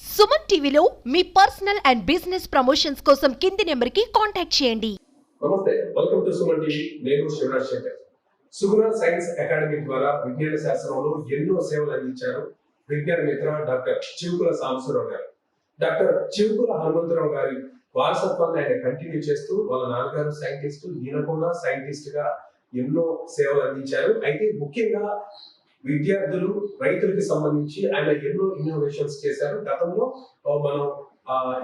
సుమన్ టీవీలో మీ personal and business promotions కోసం కింది నెంబర్కి కాంటాక్ట్ చేయండి. నమస్తే వెల్కమ్ టు సుమన్ టీవీ. నేను శివరాజ్ శంకర్. సుగుణ సైన్స్ అకాడమీ ద్వారా విజ్ఞాన శాస్త్రంలో ఎన్నో సేవలు అందించారు విజ్ఞాన మిత్ర డాక్టర్ చివుకుల సాంబశివరావు గారు. డాక్టర్ చివుకుల హనుమంతరావు గారి వారసత్వాన్ని ఆయన కంటిన్యూ చేస్తూ వాళ్ళ నాన్నగారు సైంటిస్ట్ ఈయన కూడా సైంటిస్ట్గా ఎన్నో సేవలు అందించారు. అయితే ముఖ్యంగా విద్యార్థులు రైతులకి సంబంధించి ఆయన ఎన్నో ఇన్నోవేషన్స్ చేశారు. గతంలో మనం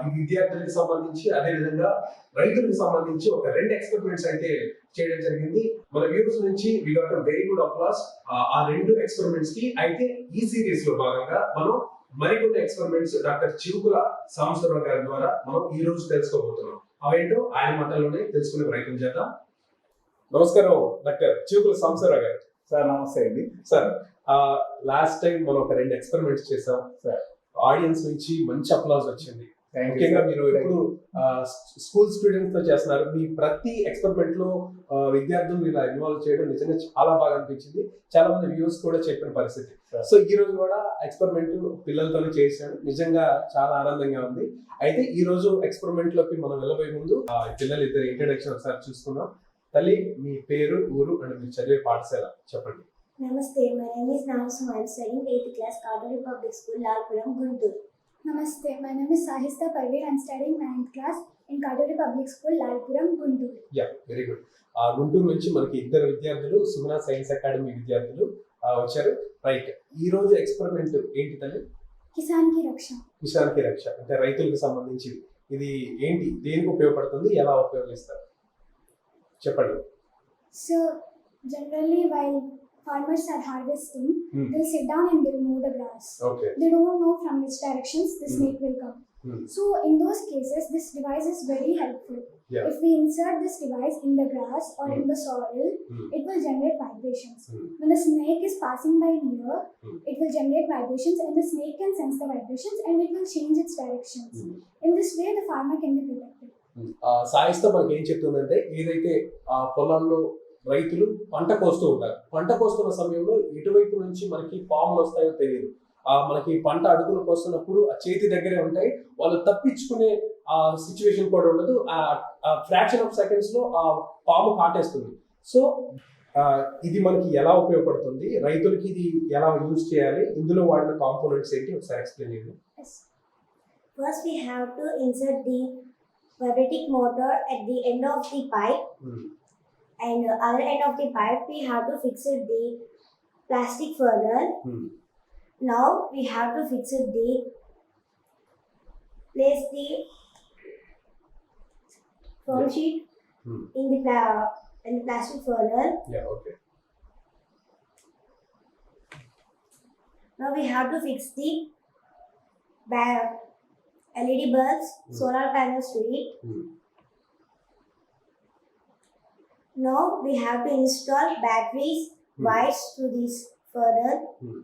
ఈ విద్యార్థులకు సంబంధించి అదే విధంగా రైతులకు సంబంధించి ఒక రెండు ఎక్స్పెరిమెంట్స్ అయితే చేయడం జరిగింది. మన వ్యూస్ నుంచి we got very good applause ఆ రెండు ఎక్స్పెరిమెంట్స్కి అయితే ఈ సిరీస్లో భాగంగా మనం మరికొన్ని ఎక్స్పెరిమెంట్స్ డాక్టర్ చివుకుల సాంబశివరావు గారి ద్వారా మనం ఈ రోజు తెలుసుకోబోతున్నాం. అవేంటో ఆయన మాటల్లోనే తెలుసుకునే ప్రయత్నం చేద్దాం. నమస్కారం డాక్టర్ చివుకుల సాంబశివరావు గారు. సార్ నమస్తే అండి. సార్ లాస్ట్ టైం మనం ఒక రెండు ఎక్స్పెరిమెంట్స్ చేసాం. ఆడియన్స్ నుంచి మంచి అప్లాజ్ వచ్చింది. ముఖ్యంగా. మీరు ఎప్పుడు స్కూల్ స్టూడెంట్స్తో చేస్తున్నారు. మీ ప్రతి ఎక్స్పెరిమెంట్లో విద్యార్థులు ఇలా ఇన్వాల్వ్ చేయడం నిజంగా చాలా బాగా అనిపించింది. చాలా మంది వ్యూస్ కూడా చెప్పిన పరిస్థితి. సో ఈ రోజు కూడా ఎక్స్పెరిమెంట్ పిల్లలతోనే చేశాను నిజంగా చాలా ఆనందంగా ఉంది. అయితే ఈ రోజు ఎక్స్పెరిమెంట్లోకి మనం వెళ్ళబోయే ముందు ఆ, పిల్లలు ఇద్దరు ఇంట్రడక్షన్ ఒకసారి చూసుకుందాం. తల్లి మీ పేరు ఊరు అండ్ మీరు చదివే పాఠశాల. చెప్పండి. నమస్తే my name is NAM Suman saint eighth class Carder public school Lalpuram Guntur నమస్తే my name is Sahista Parveer and studying ninth class in Carder public school Lalpuram Guntur yeah very good Guntur నుంచి మనకి ఇద్దరు విద్యార్థులు Sumana science academy విద్యార్థులు వచ్చారు. Right ఈ రోజు experiment ఏంటి తల్లి? కిసాన్కి రక్ష. కిసాన్కి రక్ష. అంటే రైతులకు సంబంధించి ఇది ఏంటి? దేనికి ఉపయోగపడుతుంది? ఎలా ఉపయోగిస్తారు? చెప్పండి. So generally while farmers are harvesting, Hmm. they'll sit down and they remove the grass. Okay They don't know from which directions the Hmm. snake will come. Hmm. So, in those cases, this device is very helpful. Yeah. If we insert this device in the grass or in Hmm. the soil, Hmm. it will generate vibrations. Hmm. When the snake is passing by near, Hmm. it will generate vibrations, and the snake can sense the vibrations and it will change its directions. Hmm. In this way, the farmer can be protected. ఆ, సాయిస్తో మనకి ఏం చెప్తుందంటే ఏదైతే ఆ పొలాల్లో రైతులు పంట కోస్తూ ఉంటారు. పంట కోస్తున్న సమయంలో ఎటువైపు నుంచి మనకి పాములు వస్తాయో తెలియదు. ఆ మనకి పంట అడుగులు కోస్తున్నప్పుడు ఆ చేతి దగ్గరే ఉంటాయి. వాళ్ళు తప్పించుకునే ఆ సిచ్యువేషన్ కూడా ఉండదు. ఆ ఫ్రాక్షన్ ఆఫ్ సెకండ్స్లో ఆ పాము కాటేస్తుంది. సో ఇది మనకి ఎలా ఉపయోగపడుతుంది? రైతులకి ఇది ఎలా యూజ్ చేయాలి? ఇందులో వాడిన కాంపోనెంట్స్ ఏంటి? ఒకసారి ఎక్స్ప్లెయిన్ చేయండి. First, we have to insert the vibratic motor at the end of the pipe, Hmm. and uh, other end of the pipe we have to fix it the plastic funnel. Hmm. Now we have to fix it the place the yeah. sheet hmm. in the pla- in the plastic funnel. Yeah. Okay. Now we have to fix the ba- LED bulbs, hmm. solar panels to it. Hmm. Now we have to install batteries, Hmm. wires to this further. Hmm.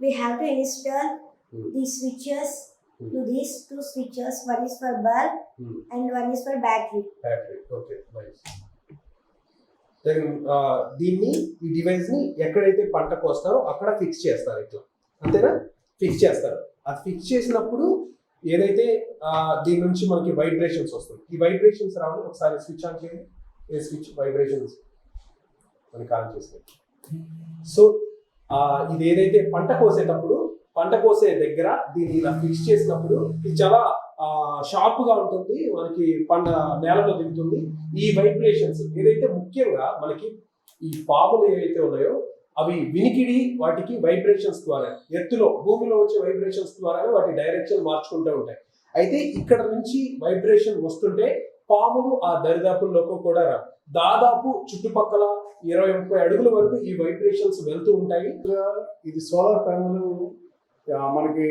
We have to install Hmm. the switches Hmm. to these two switches. One is for bulb Hmm. and one is for battery. Battery okay nice then దీన్ని ఈ డివైస్ని ఎక్కడైతే పంట కోస్తారో అక్కడ fix చేస్తారు ఇట్లా అంతేనా fix చేస్తారు అది ఫిక్స్ చేసినప్పుడు ఏదైతే దీని నుంచి మనకి వైబ్రేషన్స్ వస్తుంది ఈ వైబ్రేషన్స్ రావడం ఒకసారి స్విచ్ ఆన్ చేయండి. ఏ స్విచ్ వైబ్రేషన్స్ మనకి ఆన్ చేస్తాయి సో ఇది ఏదైతే పంట కోసేటప్పుడు పంట కోసే దగ్గర దీన్ని ఇలా ఫిక్స్ చేసినప్పుడు ఇది చాలా షార్ప్గా ఉంటుంది. మనకి పంట నేలలో దిగుతుంది. ఈ వైబ్రేషన్స్ ఏదైతే ముఖ్యంగా మనకి ఈ పాములు ఏవైతే ఉన్నాయో అవి వినికిడి వాటికి వైబ్రేషన్స్ ద్వారా ఎత్తులో భూమిలో వచ్చే వైబ్రేషన్స్ ద్వారానే వాటి డైరెక్షన్ మార్చుకుంటూ ఉంటాయి. అయితే ఇక్కడ నుంచి వైబ్రేషన్ వస్తుంటే పాములు ఆ దరిదాపుల్లోకి కూడా రా దాదాపు చుట్టుపక్కల ఇరవై ముప్పై అడుగుల వరకు ఈ వైబ్రేషన్స్ వెళ్తూ ఉంటాయి. ఇది సోలార్ ప్యానల్ మనకి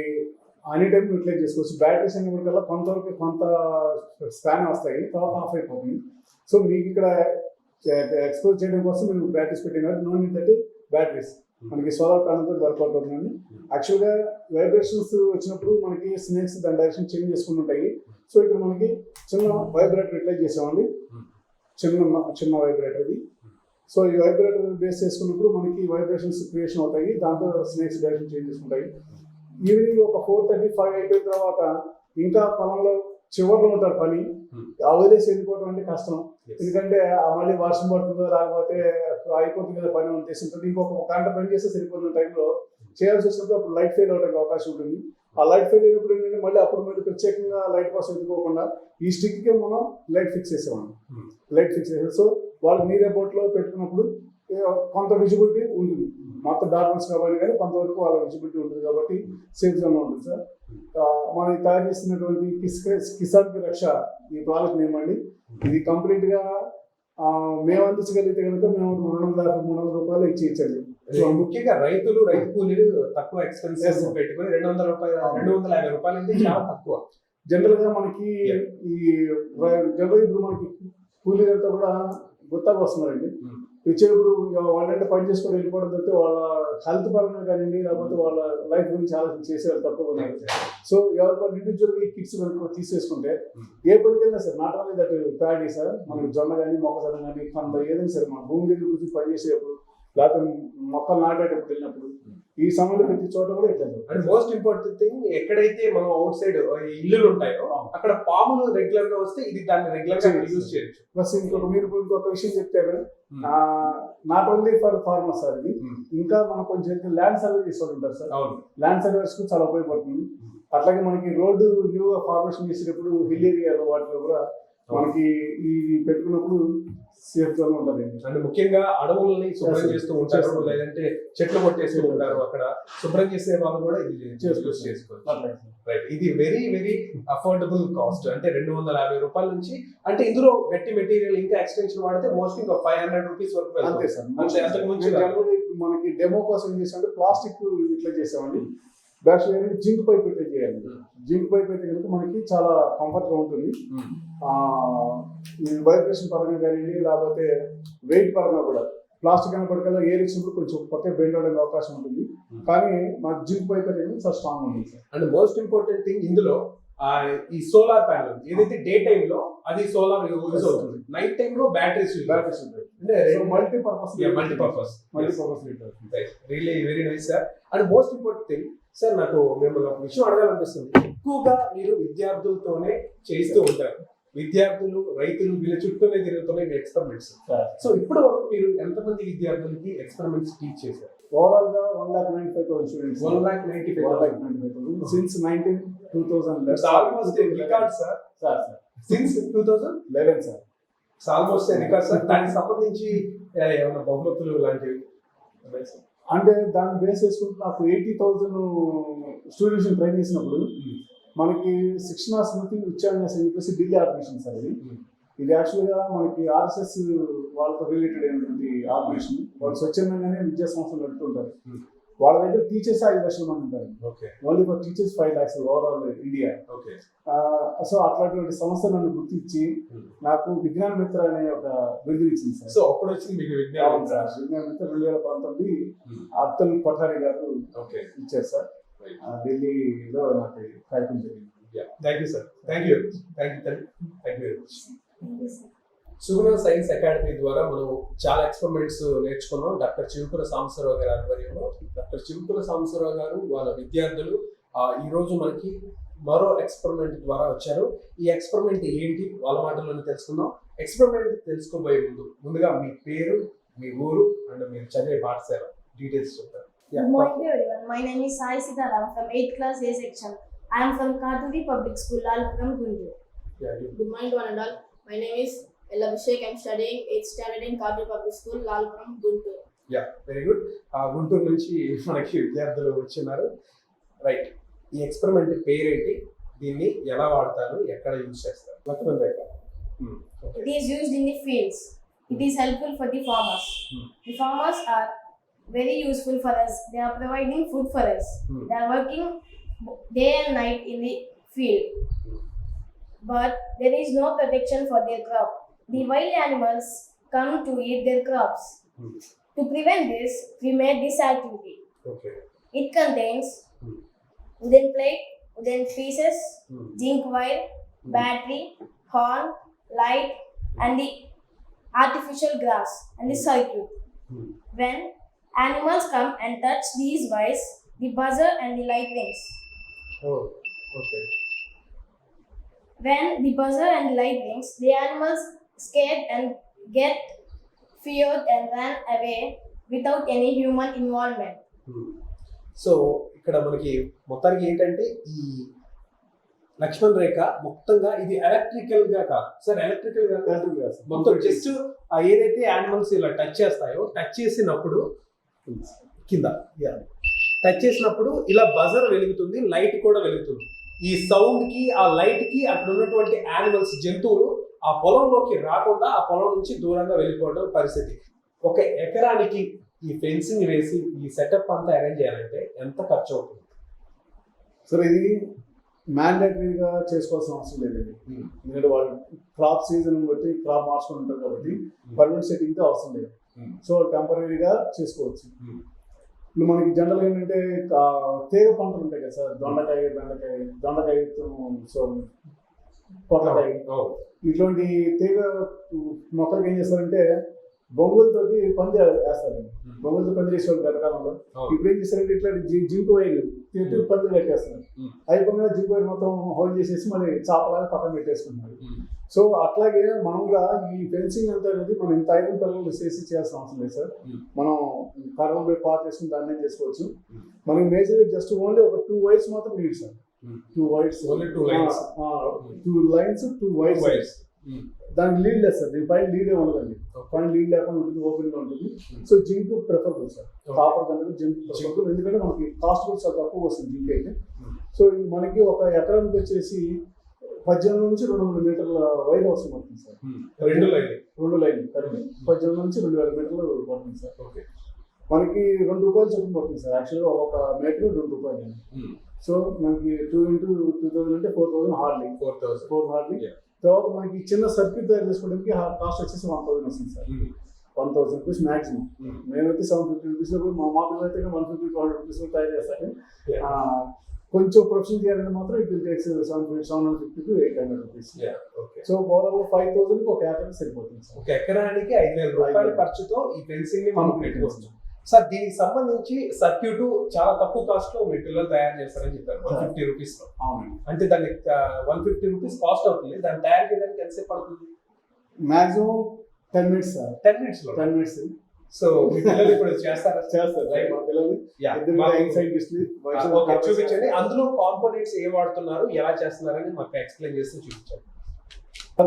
అన్ని టైం యూటిలైజ్ చేసుకోవచ్చు. బ్యాటరీస్ అన్ని కల్లా కొంతవరకు కొంత స్పాన్ వస్తాయి తర్వాత ఆఫ్ అయిపోతుంది. సో మీకు ఇక్కడ ఎక్స్పోజ్ చేయడం కోసం మేము బ్యాటరీస్ పెట్టిన నో నీడ్ దట్ బ్యాటరీస్ మనకి సోలార్ ప్యానల్ తోటి వర్కౌట్ అవుతుందండి. యాక్చువల్గా వైబ్రేషన్స్ వచ్చినప్పుడు మనకి స్నేక్స్ దాని డైరెక్షన్ చేంజ్ చేసుకుని ఉంటాయి సో ఇక్కడ మనకి చిన్న వైబ్రేటర్ రిప్లైజ్ చేసామండి. చిన్న చిన్న వైబ్రేటర్ ఇది. సో ఈ వైబ్రేటర్ బేస్ చేసుకున్నప్పుడు మనకి వైబ్రేషన్స్ క్రియేషన్ అవుతాయి. దాంతో స్నేక్స్ డైరెక్షన్ చేంజ్ చేసుకుంటాయి. ఈవినింగ్ ఒక ఫోర్ థర్టీ ఫైవ్ అయిపోయిన తర్వాత ఇంకా పొలంలో చివర్లో ఉంటారు పని. Hmm. వదిలేసి వెళ్ళిపోవడం అంటే కష్టం. ఎందుకంటే మళ్ళీ వర్షం పడుతుందో లేకపోతే అయిపోతుంది కదా పని ఉద్దేశం ఉంటుంది ఇంకొక ఒక గంట పని చేస్తే సరిపోతున్న టైంలో. చేయాల్సి వచ్చినప్పుడు అప్పుడు లైట్ ఫెయిల్ అవడానికి అవకాశం ఉంటుంది. ఆ లైట్ ఫెయిల్ అయినప్పుడు ఏంటంటే మళ్ళీ అప్పుడు మళ్ళీ ప్రత్యేకంగా లైట్ కోసం ఎదుకోకుండా ఈ స్టిక్కే మనం లైట్ ఫిక్స్ చేసేవాళ్ళం. Hmm. లైట్ ఫిక్స్ చేసాం సో వాళ్ళు మీరే బోట్లో పెట్టుకున్నప్పుడు కొంత విజిబిలిటీ ఉంటుంది. మొత్తం డార్మెన్స్ కాబట్టి కానీ కొంతవరకు వాళ్ళ విజిబిలిటీ ఉంటుంది కాబట్టి సేఫ్ జోన్ ఉంటుంది సార్. మనం తయారు చేస్తున్నటువంటి కిస్ కిసాన్ రక్ష ఈ ప్రాజెక్ట్ నేమ్ అండి ఇది కంప్లీట్గా మేము అందించగలిగితే కనుక మేము రెండు వందల యాభై మూడు వందల రూపాయలు ఇచ్చి ఇచ్చండి అది ముఖ్యంగా రైతులు రైతు కూలీలు తక్కువ ఎక్స్పెన్సెస్. పెట్టుకుని రెండు వందల రూపాయలు రెండు వందల యాభై రూపాయలు అంటే చాలా తక్కువ. జనరల్గా మనకి. ఈ జనరల్ ఇప్పుడు మనకి కూలీలంతా కూడా గుత్తాకు వస్తున్నారండి. వచ్చేటప్పుడు ఇక వాళ్ళంటే పని చేసుకొని వెళ్ళిపోవడం తప్పితే వాళ్ళ హెల్త్ పరంగా కానివ్వండి లేకపోతే వాళ్ళ లైఫ్ గురించి ఆలోచన చేసేవాళ్ళు తక్కువ ఉన్నారు సో ఇండివిజువల్ ఈ కిట్స్ తీసేసుకుంటే Hmm. ఏ పనికి వెళ్ళినా sir not only that paddy sir మనకి జొన్న కానీ మొక్కజొన్న కానీ కంద ఏదైనా సరే మన భూమి దగ్గర కూర్చొని పని చేసేటప్పుడు లేకపోతే మొక్కలు నాటేటప్పుడు వెళ్ళినప్పుడు ఈ సమయంలో ప్రతి చోట కూడా ఇట్లా. అండ్ మోస్ట్ ఇంపార్టెంట్ థింగ్ ఎక్కడైతే మనం అవుట్ సైడ్ ఇల్లులు ఉంటాయో అక్కడ పాములు రెగ్యులర్గా వస్తే ఇది దాన్ని రెగ్యులర్గా. యూజ్ చేయొచ్చు ప్లస్ ఇంకొక మీరు ఇంకొక విషయం చెప్పారు Hmm. Not only for farmers sir ఇది. ఇంకా మనం కొంచెం ల్యాండ్ సర్వే ఉంటారు సార్ అవును ల్యాండ్ సర్వేస్కు చాలా ఉపయోగపడుతుంది Hmm. అట్లాగే మనకి రోడ్డు న్యూగా ఫార్మేషన్ చేసేటప్పుడు హిల్ ఏరియాలో వాటిలో కూడా మనకి ఈ పెట్టుకున్నప్పుడు సేఫ్గా ఉంటుంది. అండ్ ముఖ్యంగా అడవులని శుభ్రం చేస్తూ ఉంటారు. లేదంటే చెట్లు కొట్టేస్తూ ఉంటారు అక్కడ. శుభ్రం చేసే వాళ్ళు కూడా ఇది చేసుకోవచ్చు. యూజ్ చేసుకోవచ్చు. రైట్ ఇది వెరీ వెరీ అఫోర్డబుల్ కాస్ట్ అంటే రెండు వందల యాభై రూపాయల నుంచి అంటే ఇందులో గట్టి మెటీరియల్ ఇంకా ఎక్స్టెన్షన్ వాడితే మోస్ట్ ఇంకా ఫైవ్ హండ్రెడ్ రూపీస్ వరకు అంతే. సార్. మనకి డెమో కోసం చేసామంటే ప్లాస్టిక్ ఇట్లా చేసామండి బ్యాక్ సైడ్ జింక్ పైప్ ఇట్లా చేయాలి. Hmm. జింక్ పైప్ అయితే కనుక మనకి చాలా కంఫర్ట్గా ఉంటుంది. Hmm. వైబ్రేషన్ పరంగా కానివ్వండి లేకపోతే వెయిట్ పరంగా కూడా. ప్లాస్టిక్ అయినప్పటికల్లా ఎయిర్ ఇచ్చినప్పుడు కొంచెం కొత్త బెండ్ అవడానికి అవకాశం ఉంటుంది. Hmm. కానీ మా జింక్ పైప్ అయితే కనుక చాలా స్ట్రాంగ్ ఉంటుంది sir and most important thing ఇందులో ఈ సోలార్ ప్యానల్ ఏదైతే డే టైమ్లో అది సోలార్ యూజ్ అవుతుంది. నైట్ టైమ్లో బ్యాటరీస్ బ్యాటరీస్ ఉంటాయి అంటే multipurpose multipurpose multipurpose really very nice sir and most important thing sir నాకు మిమ్మల్ని ఒక విషయం అడగాలనిపిస్తుంది. ఎక్కువగా మీరు విద్యార్థులతోనే చేస్తూ ఉంటారు. విద్యార్థులు రైతులు వీళ్ళ చుట్టూనే తిరుగుతున్నాయి ఎక్స్పెరిమెంట్స్ సో ఇప్పటి వరకు మీరు ఎంతమంది విద్యార్థులకి ఎక్స్పెరిమెంట్స్ టీచ్ చేశారు? ఓవరాల్గా one lakh ninety five thousand students one lakh ninety five lakh ninety five thousand since nineteen two thousand almost record sir sir sir since two thousand eleven sir almost record sir దానికి సంబంధించి ఏమైనా బహుమతులు లాంటివి? అంటే దాన్ని base చేసుకుంటే నాకు eighty thousand students train చేసినప్పుడు మనకి శిక్షణ స్మృతి ఉచ్చారణ్యాసం అని చెప్పేసి ఢిల్లీ ఆర్గనైజేషన్ సార్ ఇది. ఇది యాక్చువల్గా మనకి ఆర్ఎస్ఎస్ వాళ్ళతో రిలేటెడ్ అయినటువంటి ఆర్గనైజేషన్ వాళ్ళు స్వచ్ఛందంగానే విద్యా సంస్థలు నడుపుతుంటారు. వాళ్ళ దగ్గర టీచర్స్ ఐదు లక్షల మంది ఉంటారు okay only for teachers five lakhs overall India okay. So అట్లాంటి సంస్థ నన్ను గుర్తించి Hmm. నాకు విజ్ఞాన మిత్ర అనే ఒక బిరుదు ఇచ్చింది సార్. సో అప్పుడు వచ్చింది మీకు విజ్ఞానం సార్. విజ్ఞాన మిత్ర రెండు వేల పంతొమ్మిది Hmm. అబ్దుల్ పఠారి గారు ఓకే. ఇచ్చారు సార్. ఢిల్లీలో నాకు కార్యక్రమం జరిగింది. Thank you sir thank you thank you thank you you, sir. Suguna science academy ద్వారా మనం చాలా ఎక్స్పెరిమెంట్స్ నేర్చుకున్నాం డాక్టర్ చివుకుల సాంబశివరావు గారి ఆధ్వర్యంలో డాక్టర్ చివుకుల సాంబశివరావు గారు వాళ్ళ విద్యార్థులు ఆ, ఈ రోజు మనకి మరో ఎక్స్పెరిమెంట్ ద్వారా వచ్చారు ఈ ఎక్స్పెరిమెంట్ ఏంటి వాళ్ళ మాటల్లోనే తెలుసుకుందాం ఎక్స్పెరిమెంట్ తెలుసుకోబోయే ముందు ముందుగా మీ పేరు మీ ఊరు అండ్ మీరు చదివే పాఠశాల డీటెయిల్స్ చెప్తారు Good morning everyone. My name is Sai Sitaram from 8th class A section. I am from Katuri Public School, Lalpuram, Guntur. Good morning to one and all. My name is Ella Abhishek. I'm studying 8th standard in Kadri Public School, Lalpuram, Guntur. Yeah very good Guntur నుంచి మనకి విద్యార్థులు వచ్చినారు right ఈ experiment పేరేంటి దీన్ని ఎలా వాడతారు ఎక్కడ యూజ్ చేస్తారు Lakshman Rekha Hmm, It is used in the fields. It is helpful for the farmers. Hmm. The farmers are very useful for us. They are providing food for us. Hmm. They are working day and night in the field. But there is no protection for their crop. the wild animals come to eat their crops. Hmm. To prevent this, we made this activity. Okay. It contains hmm. wooden plate, wooden pieces, hmm. zinc wire, battery, horn, light, and the artificial grass and the circuit. When animals come and touch these wires, the buzzer and the light rings. Oh, okay. When the buzzer and the light rings, the animals scared and get feared and ran away without any human involvement. So ఇక్కడ మనకి మొత్తానికి ఏంటంటే ఈ లక్ష్మణ్ రేఖ మొత్తంగా ఇది ఎలక్ట్రికల్గా కాదు. Sir ఎలక్ట్రికల్గా కాదు. మొత్తం జస్ట్ ఏదైతే యానిమల్స్ ఇలా టచ్ చేస్తాయో టచ్ చేసినప్పుడు కింద టచ్ చేసినప్పుడు ఇలా బజర్ వెలుగుతుంది లైట్ కూడా వెలుగుతుంది. ఈ సౌండ్కి ఆ లైట్కి అక్కడ ఉన్నటువంటి యానిమల్స్ జంతువులు ఆ పొలంలోకి రాకుండా ఆ పొలం నుంచి దూరంగా వెళ్ళిపోవడం పరిస్థితి. ఒక ఎకరానికి ఈ ఫెన్సింగ్ వేసి ఈ సెటప్ అంతా అరేంజ్ చేయాలంటే ఎంత ఖర్చు అవుతుంది? సరే ఇది మ్యాండేటరీగా చేసుకోవాల్సిన అవసరం లేదు. ఇది Hmm. ఎందుకంటే వాళ్ళు క్రాప్ సీజన్ బట్టి క్రాప్ మార్చుకుని ఉంటారు కాబట్టి పర్మనెంట్ సెట్టింగ్తో అవసరం లేదు. సో టెంపరీగా చేసుకోవచ్చు. ఇప్పుడు మనకి జనరల్ ఏంటంటే తీగ పంటలు ఉంటాయి కదా సార్? దొండకాయ బెండకాయ దొండకాయ సో పొట్లకాయ. ఇటువంటి తీగ మొక్కలకి ఏం చేస్తారంటే బొంగులతోటి పంది వేస్తారు. బొంగులతో పంది చేసేవాళ్ళు గతకాలంలో. ఇప్పుడు ఏం చేస్తారంటే ఇట్లా జి- జింకు వైర్లు తీర్చి పందులు కట్టేస్తున్నారు. అయిపోయిన జింకు వైర్ మొత్తం హోల్డ్ చేసేసి మళ్ళీ చాపలాగా పక్కన పెట్టేసుకుంటున్నారు సో అట్లాగే మామూలుగా ఈ ఫెన్సింగ్ అంతా అనేది మనం ఇంత ఐరన్ పిల్లలు చేసి చేయాల్సిన అవసరం లేదు సార్. మనం కర్రలు పోయి పార్ట్ చేసుకుని దాన్ని చేసుకోవచ్చు. మనకి మేజర్గా జస్ట్ ఓన్లీ ఒక టూ వైర్స్ మాత్రం need sir. Two lines. Two lines two wires wires దానికి లీడ్ లేదు సార్. దీని పైన లీడే ఉండదండి. పైన లీడ్ లేకుండా ఉంటుంది ఓపెన్గా ఉంటుంది. Hmm. So zinc preferable sir. Copper కన్నా జింక్ ప్రిఫరబుల్ ఎందుకంటే మనకి కాస్ట్ కూడా చాలా తక్కువ వస్తుంది జింక్ అయితే. Hmm. సో ఇది మనకి ఒక ఎకరానికి వచ్చేసి పద్దెనిమిది నుంచి రెండు వందల మీటర్ల వైర్ అవసరం పడుతుంది సార్ రెండు లైన్ రెండు లైన్ కలిపి పద్దెనిమిది నుంచి రెండు వేల మీటర్లు పడుతుంది సార్ ఓకే మనకి రెండు రూపాయలు చొప్పున పడుతుంది సార్ యాక్చువల్గా ఒక మీటర్ రెండు రూపాయలు. సో మనకి టూ ఇంటూ టూ థౌసండ్ అంటే four thousand hardly four thousand four hardly. తర్వాత మనకి చిన్న సర్క్యూట్ తయారు చేసుకోవడానికి కాస్ట్ వచ్చేసి వన్ థౌసండ్ వస్తుంది sir. One thousand rupees maximum మేమైతే సెవెన్ ఫిఫ్టీ రూపీస్ మా మా అయితే one fifty two hundred rupees తయారు. ఆ, కొంచెం ప్రొఫెషన్ చేయాలంటే మాత్రం it will takes seven fifty seven hundred fifty to eight hundred rupees okay so overall five thousand ఒక ఏకర్ సరిపోతుంది సార్. ఒక ఎకరానికి ఐదు వేల రూపాయల. ఖర్చుతో ఈ ఫెన్సింగ్ని మనం పెట్టుకోవచ్చు. సార్ దీనికి సంబంధించి సర్క్యూట్ చాలా తక్కువ కాస్ట్లో మీ పిల్లలు తయారు చేస్తారని చెప్పారు. వన్ ఫిఫ్టీ రూపీస్లో. అంటే దానికి వన్ ఫిఫ్టీ రూపీస్ కాస్ట్ అవుతుంది. దాన్ని తయారు చేయడానికి ఎంతసేపు పడుతుంది? Maximum ten minutes sir ten మినిట్స్లో టెన్ మినిట్స్ సో మీ పిల్లలు ఇప్పుడు చేస్తారా? చేస్తారు. మా పిల్లలు చూపించండి. అందులో కాంపోనెంట్స్ ఏం వాడుతున్నారు ఎలా చేస్తున్నారని మాకు ఎక్స్ప్లెయిన్ చేస్తూ చూపించండి.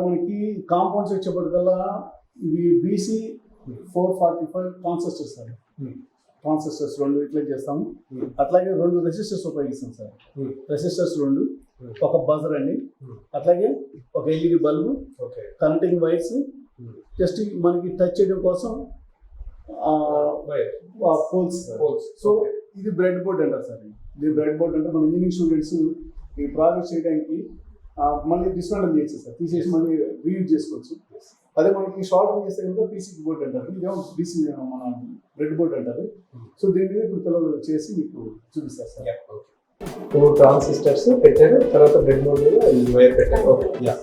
మనకి కాంపౌండ్స్ వచ్చేప్పటికల్లా ఇవి BC four forty five transistors sir. Transistors రెండు ఇట్లా చేస్తాము Hmm. అట్లాగే రెండు రెసిస్టర్స్ ఉపయోగిస్తాం సార్ Hmm. రెసిస్టర్స్ రెండు Hmm. ఒక బజర్ అండి Hmm. అట్లాగే ఒక LED bulb connecting wires Hmm. Just మనకి టచ్ చేయడం కోసం పోల్స్. సో. ఇది బ్రెడ్ బోర్డ్ అంటారు సార్ ఇది బ్రెడ్ బోర్డ్ అంటే మన ఇంజనీరింగ్ స్టూడెంట్స్ ఈ ప్రాజెక్ట్ చేయడానికి మళ్ళీ డిస్మాండల్ చేయొచ్చు సార్ తీసేసి మళ్ళీ రీయూజ్ చేసుకోవచ్చు అదే మనకి షార్ట్ చేస్తే కనుక పీసీ బోర్డ్ అంటారు ఇదేమో బీసీ మన బ్రెడ్ బోర్డ్ అంటారు. సో దీని మీద ఇప్పుడు పిల్లలు చేసి మీకు చూపిస్తారు సార్ టూ ట్రాన్సిస్టర్స్ పెట్టారు. తర్వాత బ్రెడ్ బోర్డ్ మీద ఈ వైర్ పెట్టారు. ఓకే యా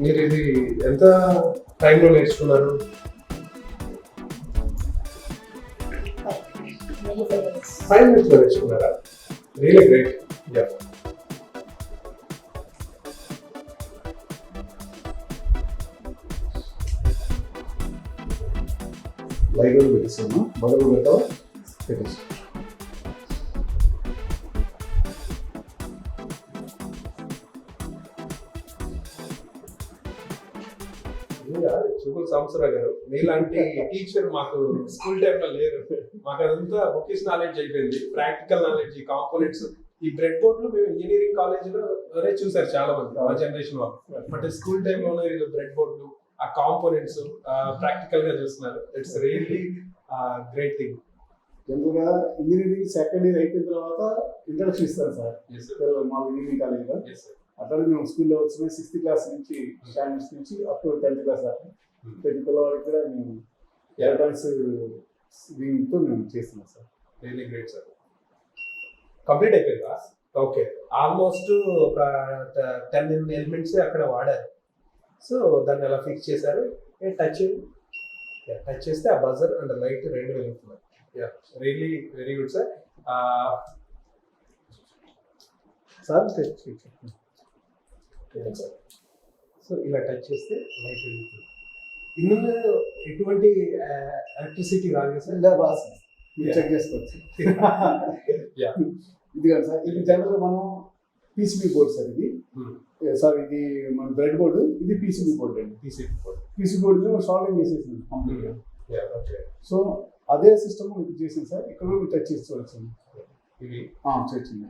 మీరు ఇది ఎంత టైంలో నేర్చుకున్నారు ఫైవ్ మినిట్స్లో నేర్చుకున్నారా రియలీ గ్రేట్. యా. లైవ్ పెట్టిస్తాము? మొదలు పెట్టావు? Yeah. చూపుల సంవత్సరావు గారు మీలాంటి టీచర్ మాకు స్కూల్ టైమ్లో లేరు. మాకు అదంతా బుకిష్ నాలెడ్జ్ అయిపోయింది ప్రాక్టికల్ నాలెడ్జ్ కాంపోనెంట్స్ ఈ బ్రెడ్ బోర్డ్లో మేము ఇంజనీరింగ్ కాలేజ్లో చూసారు చాలా మంది మా జనరేషన్ వాళ్ళు. బట్ స్కూల్ టైమ్లోనే వీళ్ళు బ్రెడ్ బోర్డులు ఆ కాంపోనెంట్స్ ప్రాక్టికల్గా చూస్తున్నారు. ఇట్స్ రియల్లీ గ్రేట్ థింగ్ జనరల్గా ఇంజనీరింగ్ సెకండ్ ఇయర్ అయిపోయిన తర్వాత ఇంట్రడక్షన్ ఇస్తారు సార్. మా ఇంజనీరింగ్ కాలేజీలో అట్లా మేము స్కూల్లో వచ్చిన సిక్స్త్ క్లాస్ నుంచి స్టాండర్డ్స్ నుంచి అప్ టు టెన్త్ క్లాస్ దాకా. ప్రతి పిల్లవాడికి కూడా మేము ఎలక్ట్రానిక్స్ దీంతో మేము చేస్తున్నాం sir. Really great sir complete అయిపోయిందా? ఓకే ఆల్మోస్ట్ ఒక టెన్ ఎలిమెంట్స్ అక్కడ వాడారు. సో దాన్ని ఎలా ఫిక్స్ చేశారు? ఏ టచ్ టచ్ చేస్తే ఆ బజర్ అండ్ లైట్ రెండు వెలుగుతున్నాయి. Yeah really very good sir sir so ఇలా టచ్ చేస్తే లైట్ వెలుగుతుంది. ఇందులో ఎటువంటి ఎలక్ట్రిసిటీ రాదు సార్. ఇలా రాసి మీరు. చెక్ చేసుకోవచ్చు. ఇది కాదు సార్ ఇది జనరల్ మనం పీసీబీ బోర్డ్ సార్ ఇది. Hmm. సార్ ఇది మన బ్రెడ్ బోర్డు ఇది పీసీబీ బోర్డ్ అండి. తీసి పీసీ బోర్డు మీద సాల్వింగ్ చేసేసింది కంప్లీట్గా సో అదే సిస్టమ్ మీకు చేసింది సార్ ఇక్కడ మీరు టచ్ చేసి చూడొచ్చు ఇవి చేసింది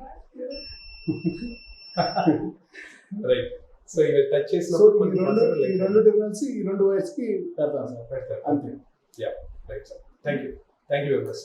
రైట్ సో ఇవి టచ్ చేసినప్పుడు ఈ రెండు ఈ రెండు డిఫరెన్స్ ఈ రెండు వైర్స్కి పెడతాం సార్ పెడతారు అంతే. Right sir thank you thank you very much